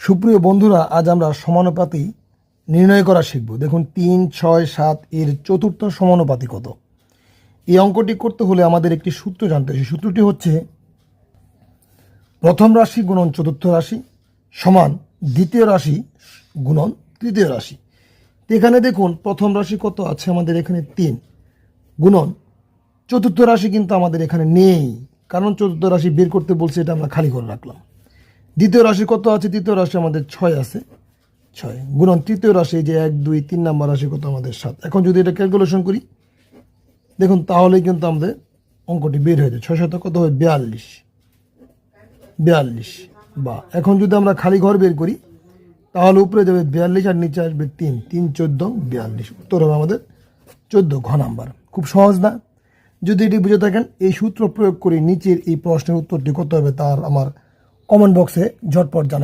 সুপ্রিয় বন্ধুরা, আজ আমরা সমানুপাতি নির্ণয় করা শিখব। দেখুন, তিন, ছয়, সাত, এর চতুর্থ সমানুপাতি কত? এই অঙ্কটি করতে হলে আমাদের একটি সূত্র জানতে হবে। সূত্রটি হচ্ছে, প্রথম রাশি গুণন চতুর্থ রাশি সমান দ্বিতীয় রাশি গুণন তৃতীয় রাশি। এখানে দেখুন, প্রথম রাশি কত আছে আমাদের এখানে? তিন। গুণন চতুর্থ রাশি কিন্তু আমাদের এখানে নেই। কারণ চতুর্থ রাশি বের করতে বলছে, এটা আমরা খালি করে রাখলাম। দ্বিতীয় রাশি কত আছে? তৃতীয় রাশি আমাদের ছয় আছে। ছয়। গুণন তৃতীয় রাশি যে এক, দুই, তিন নাম্বার রাশি কত? আমাদের সাত। এখন যদি এটা ক্যালকুলেশন করি, দেখুন তাহলেই কিন্তু আমাদের অঙ্কটি বের হয়ে যায়। ছয় শত কত? হবে বিয়াল্লিশ। বিয়াল্লিশ। বা এখন যদি আমরা খালি ঘর বের করি, তাহলে উপরে যাবে বিয়াল্লিশ আর নিচে আসবে তিন। তিন, চোদ্দ, বিয়াল্লিশ। উত্তর হবে আমাদের চোদ্দ ঘ নাম্বার। খুব সহজ না? যদি এটি বুঝে থাকেন, এই সূত্র প্রয়োগ করে নিচের এই প্রশ্নের উত্তরটি কত হবে? তার আমার কমেন্ট বক্সে ঝটপট জানা